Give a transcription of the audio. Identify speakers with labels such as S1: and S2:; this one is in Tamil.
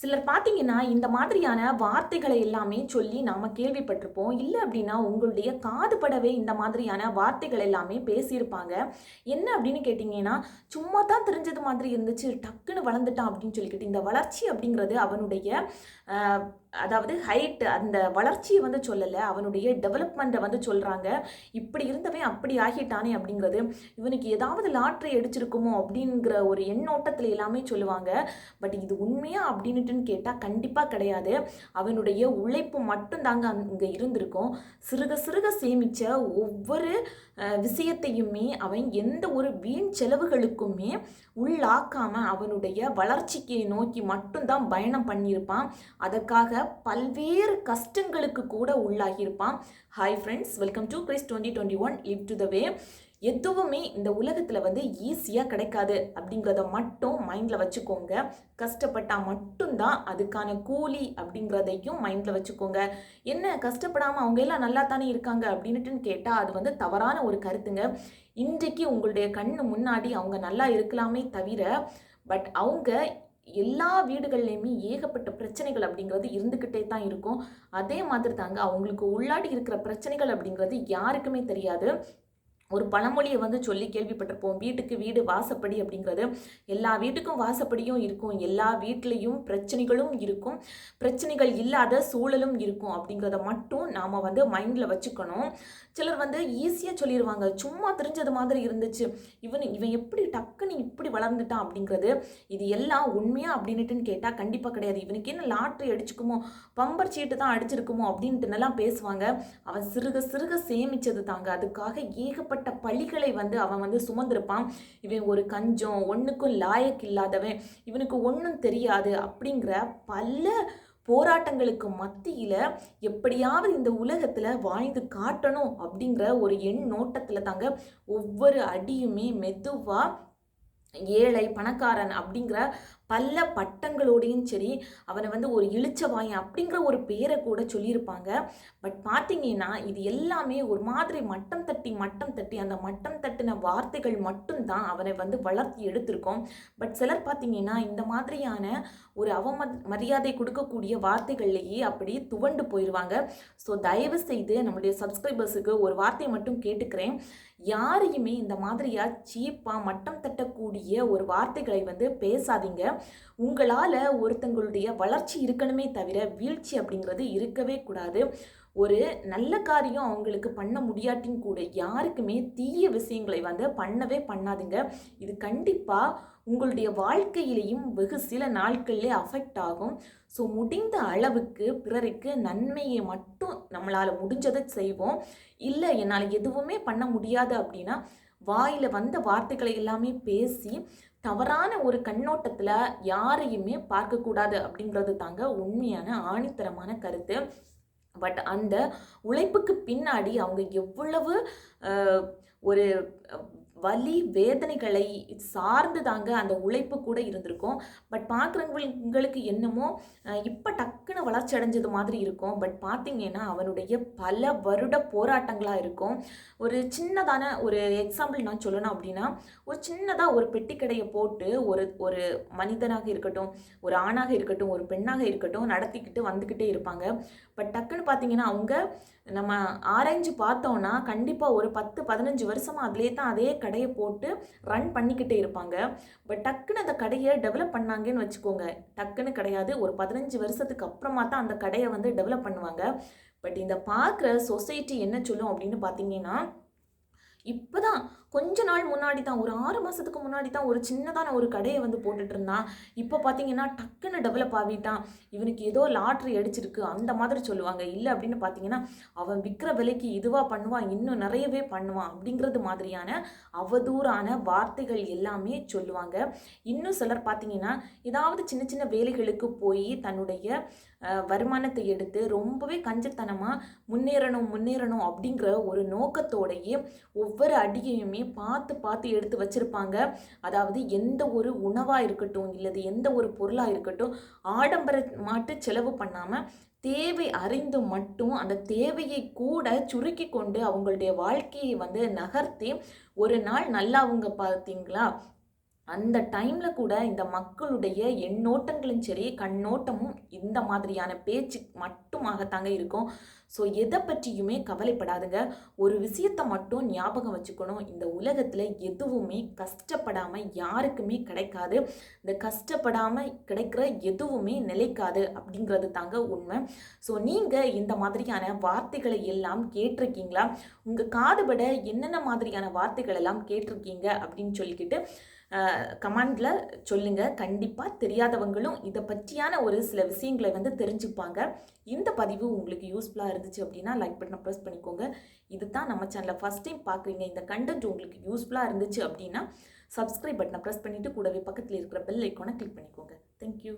S1: சிலர் பார்த்தீங்கன்னா இந்த மாதிரியான வார்த்தைகளை எல்லாமே சொல்லி நாம் கேள்விப்பட்டிருப்போம். இல்லை அப்படின்னா உங்களுடைய காது படவே இந்த மாதிரியான வார்த்தைகள் எல்லாமே பேசியிருப்பாங்க. என்ன அப்படின்னு கேட்டிங்கன்னா சும்மா தான் தெரிஞ்சது மாதிரி இருந்துச்சு டக்குன்னு வளர்ந்துட்டான் அப்படின்னு சொல்லிக்கிட்டு இந்த வளர்ச்சி அப்படிங்கிறது அவனுடைய அதாவது ஹைட் அந்த வளர்ச்சியை வந்து சொல்லலை அவனுடைய டெவலப்மெண்ட்டை வந்து சொல்கிறாங்க இப்படி இருந்தவன் அப்படி ஆகிட்டானே அப்படிங்கிறது இவனுக்கு ஏதாவது லாட்ரி அடிச்சிருக்குமோ அப்படிங்கிற ஒரு எண்ணோட்டத்தில் எல்லாமே சொல்லுவாங்க. பட் இது உண்மையா அப்படின்னுட்டுன்னு கேட்டால் கண்டிப்பாக கிடையாது. அவனுடைய உழைப்பு மட்டும்தாங்க அங்கே இருந்திருக்கும். சிறுக சிறுக சேமித்த ஒவ்வொரு விஷயத்தையுமே அவன் எந்த ஒரு வீண் செலவுகளுக்குமே உள்ளாக்காமல் அவனுடைய வளர்ச்சிக்கு நோக்கி மட்டும்தான் பயணம் பண்ணியிருப்பான். அதற்காக பல்வேறு கஷ்டங்களுக்கு கூட உள்ளாகியிருப்பான். Hi friends welcome to Chris twenty twenty one live to the way எதுவுமே இந்த உலகத்தில் வந்து ஈஸியாக கிடைக்காது அப்படிங்கிறத மட்டும் மைண்டில் வச்சுக்கோங்க. கஷ்டப்பட்டால் மட்டும்தான் அதுக்கான கூலி அப்படிங்கிறதையும் மைண்டில் வச்சுக்கோங்க. என்ன கஷ்டப்படாமல் அவங்க எல்லாம் நல்லா தானே இருக்காங்க அப்படின்னுட்டுன்னு கேட்டால் அது வந்து தவறான ஒரு கருத்துங்க. இன்றைக்கு உங்களுடைய கண்ணு முன்னாடி அவங்க நல்லா இருக்கலாமே தவிர பட் அவங்க எல்லா வீடுகள்லையுமே ஏகப்பட்ட பிரச்சனைகள் அப்படிங்கிறது இருந்துக்கிட்டே தான் இருக்கும். அதே மாதிரி தாங்க அவங்களுக்கு உள்ளாடி இருக்கிற பிரச்சனைகள் அப்படிங்கிறது யாருக்குமே தெரியாது. ஒரு பழமொழியை வந்து சொல்லி கேள்விப்பட்டிருப்போம். வீட்டுக்கு வீடு வாசப்படி அப்படிங்கிறது எல்லா வீட்டுக்கும் வாசப்படியும் இருக்கும். எல்லா வீட்லேயும் பிரச்சனைகளும் இருக்கும். பிரச்சனைகள் இல்லாத சூழலும் இருக்கும் அப்படிங்கிறத மட்டும் நாம் வந்து மைண்டில் வச்சுக்கணும். சிலர் வந்து ஈஸியாக சொல்லிடுவாங்க சும்மா தெரிஞ்சது மாதிரி இருந்துச்சு. இவன் இவன் எப்படி டக்குன்னு இப்படி வளர்ந்துட்டான் அப்படிங்கிறது இது எல்லாம் உண்மையா அப்படின்னுட்டுன்னு கேட்டால் கண்டிப்பாக கிடையாது. இவனுக்கு என்ன லாட்ரி அடிச்சுக்குமோ பம்பர் சீட்டு தான் அடிச்சிருக்குமோ அப்படின்ட்டுனெல்லாம் பேசுவாங்க. அவன் சிறுக சிறுக சேமிச்சது தாங்க. அதுக்காக ஏகப்பட்ட பழிகளை வந்து அவன் வந்து சுமந்திருப்பான். இவன் ஒரு கஞ்சம் ஒன்றுக்கும் லாயக் இல்லாதவன் இவனுக்கு ஒன்றும் தெரியாது அப்படிங்கிற பல போராட்டங்களுக்கு மத்தியில் எப்படியாவது இந்த உலகத்தில் வாழ்ந்து காட்டணும் அப்படிங்கிற ஒரு எண் நோட்டத்தில் தாங்க ஒவ்வொரு அடியுமே மெதுவாக ஏழை பணக்காரன் அப்படிங்கிற பல பட்டங்களோடையும் சரி அவனை வந்து ஒரு இழிச்சவாயன் அப்படிங்கிற ஒரு பேரை கூட சொல்லியிருப்பாங்க. பட் பார்த்தீங்கன்னா இது எல்லாமே ஒரு மாதிரி மட்டம் தட்டி மட்டம் தட்டி அந்த மட்டம் தட்டின வார்த்தைகள் மட்டும்தான் அவனை வந்து வளர்த்தி எடுத்திருக்கோம். பட் சிலர் பார்த்தீங்கன்னா இந்த மாதிரியான ஒரு அவம மரியாதை கொடுக்கக்கூடிய வார்த்தைகள்லேயே அப்படி துவண்டு போயிடுவாங்க. ஸோ தயவு செய்து நம்மளுடைய சப்ஸ்கிரைபர்ஸுக்கு ஒரு வார்த்தையை மட்டும் கேட்டுக்கிறேன். யாரையுமே இந்த மாதிரியாக சீப்பாக மட்டம் தட்டக்கூடிய ஒரு வார்த்தைகளை வந்து பேசாதீங்க. உங்களால் ஒருத்தங்களுடைய வளர்ச்சி இருக்கணுமே தவிர வீழ்ச்சி அப்படிங்கிறது இருக்கவே கூடாது. ஒரு நல்ல காரியம் அவங்களுக்கு பண்ண முடியாட்டின் கூட யாருக்குமே தீய விஷயங்களை வந்து பண்ணவே பண்ணாதுங்க. இது கண்டிப்பாக உங்களுடைய வாழ்க்கையிலையும் வெகு சில நாட்கள்லே அஃபெக்ட் ஆகும். ஸோ முடிந்த அளவுக்கு பிறருக்கு நன்மையை மட்டும் நம்மளால் முடிஞ்சதை செய்வோம். இல்லை என்னால் எதுவுமே பண்ண முடியாது அப்படின்னா வாயில் வந்த வார்த்தைகளை எல்லாமே பேசி தவறான ஒரு கண்ணோட்டத்தில் யாரையுமே பார்க்கக்கூடாது அப்படிங்கிறது தாங்க உண்மையான ஆணித்தரமான கருத்து. பட் அந்த உழைப்புக்கு பின்னாடி அவங்க எவ்வளவு ஒரு வலி வேதனைகளை சார்ந்து தாங்க அந்த உழைப்பு கூட இருந்திருக்கும். பட் பார்க்குறவங்களுக்கு என்னமோ இப்போ டக்குன்னு வளர்ச்சி அடைஞ்சது மாதிரி இருக்கும். பட் பார்த்தீங்கன்னா அவனுடைய பல வருட போராட்டங்களாக இருக்கும். ஒரு சின்னதான ஒரு எக்ஸாம்பிள் நான் சொல்லணும் அப்படின்னா ஒரு சின்னதாக ஒரு பெட்டி கடையை போட்டு ஒரு ஒரு மனிதனாக இருக்கட்டும் ஒரு ஆணாக இருக்கட்டும் ஒரு பெண்ணாக இருக்கட்டும் நடத்திக்கிட்டு வந்துக்கிட்டே இருப்பாங்க. பட் டக்குன்னு பார்த்தீங்கன்னா அவங்க நம்ம ஆராய்ஞ்சு பார்த்தோன்னா கண்டிப்பாக ஒரு பத்து பதினஞ்சு வருஷமாக அதிலே தான் அதே கடையை போட்டு ரன் பண்ணிக்கிட்டே இருப்பாங்க. பட் டக்குன்னு அந்த கடையை டெவலப் பண்ணாங்கன்னு வச்சுக்கோங்க. டக்குன்னு கிடையாது. ஒரு பதினஞ்சு வருஷத்துக்கு அப்புறமா தான் அந்த கடையை வந்து டெவலப் பண்ணுவாங்க. பட் இந்த பார்க்குற சொசைட்டி என்ன சொல்லும் அப்படின்னு பார்த்தீங்கன்னா இப்போ தான் கொஞ்ச நாள் முன்னாடி தான் ஒரு ஆறு மாதத்துக்கு முன்னாடி தான் ஒரு சின்னதான ஒரு கடையை வந்து போட்டுட்டு இருந்தான். இப்போ பார்த்தீங்கன்னா டக்குன்னு டெவலப் ஆகிட்டான். இவனுக்கு ஏதோ லாட்ரி அடிச்சிருக்கு அந்த மாதிரி சொல்லுவாங்க. இல்லை அப்படின்னு பார்த்தீங்கன்னா அவன் விற்கிற விலைக்கு இதுவாக பண்ணுவான் இன்னும் நிறையவே பண்ணுவான் அப்படிங்கிறது மாதிரியான அவதூறான வார்த்தைகள் எல்லாமே சொல்லுவாங்க. இன்னும் சிலர் பார்த்தீங்கன்னா ஏதாவது சின்ன சின்ன வேலைகளுக்கு போய் தன்னுடைய வருமானத்தை எடுத்து ரொம்பவே கஞ்சத்தனமாக முன்னேறணும் முன்னேறணும் அப்படிங்கிற ஒரு நோக்கத்தோடையே ஒவ்வொரு அடியையுமே பார்த்து பார்த்து எடுத்து வச்சிருப்பாங்க. அதாவது எந்த ஒரு உணவாக இருக்கட்டும் இல்லது எந்த ஒரு பொருளாக இருக்கட்டும் ஆடம்பர மாட்டு செலவு பண்ணாமல் தேவை அறிந்து மட்டும் அந்த தேவையை கூட சுருக்கி கொண்டு அவங்களுடைய வாழ்க்கையை வந்து நகர்த்தி ஒரு நாள் நல்லா அவங்க பார்த்தீங்களா? அந்த டைமில் கூட இந்த மக்களுடைய எண்ணோட்டங்களும் சரி கண்ணோட்டமும் இந்த மாதிரியான பேச்சு மட்டுமாகத்தாங்க இருக்கும். ஸோ எதை பற்றியுமே கவலைப்படாதுங்க. ஒரு விஷயத்தை மட்டும் ஞாபகம் வச்சுக்கணும். இந்த உலகத்தில் எதுவுமே கஷ்டப்படாமல் யாருக்குமே கிடைக்காது. இந்த கஷ்டப்படாமல் கிடைக்கிற எதுவுமே நிலைக்காது அப்படிங்கிறது தாங்க உண்மை. ஸோ நீங்கள் இந்த மாதிரியான வார்த்தைகளை எல்லாம் கேட்டிருக்கீங்களா? உங்கள் காதுபட என்னென்ன மாதிரியான வார்த்தைகள் எல்லாம் கேட்டிருக்கீங்க அப்படின்னு சொல்லிக்கிட்டு கமெண்டில் சொல்லுங்கள் கண்டிப்பாக தெரியாதவங்களும் இதை பற்றியான ஒரு சில விஷயங்களை வந்து தெரிஞ்சுப்பாங்க. இந்த பதிவு உங்களுக்கு யூஸ்ஃபுல்லாக இருந்துச்சு அப்படின்னா லைக் பட்டனை ப்ரெஸ் பண்ணிக்கோங்க. இது தான் நம்ம சேனலில் ஃபஸ்ட் டைம் பார்க்குறீங்க. இந்த கண்டென்ட் உங்களுக்கு யூஸ்ஃபுல்லாக இருந்துச்சு அப்படின்னா சப்ஸ்கிரைப் பட்டனை ப்ரெஸ் பண்ணிவிட்டு கூடவே பக்கத்தில் இருக்கிற பெல் ஐக்கானை கிளிக் பண்ணிக்கோங்க. தேங்க்யூ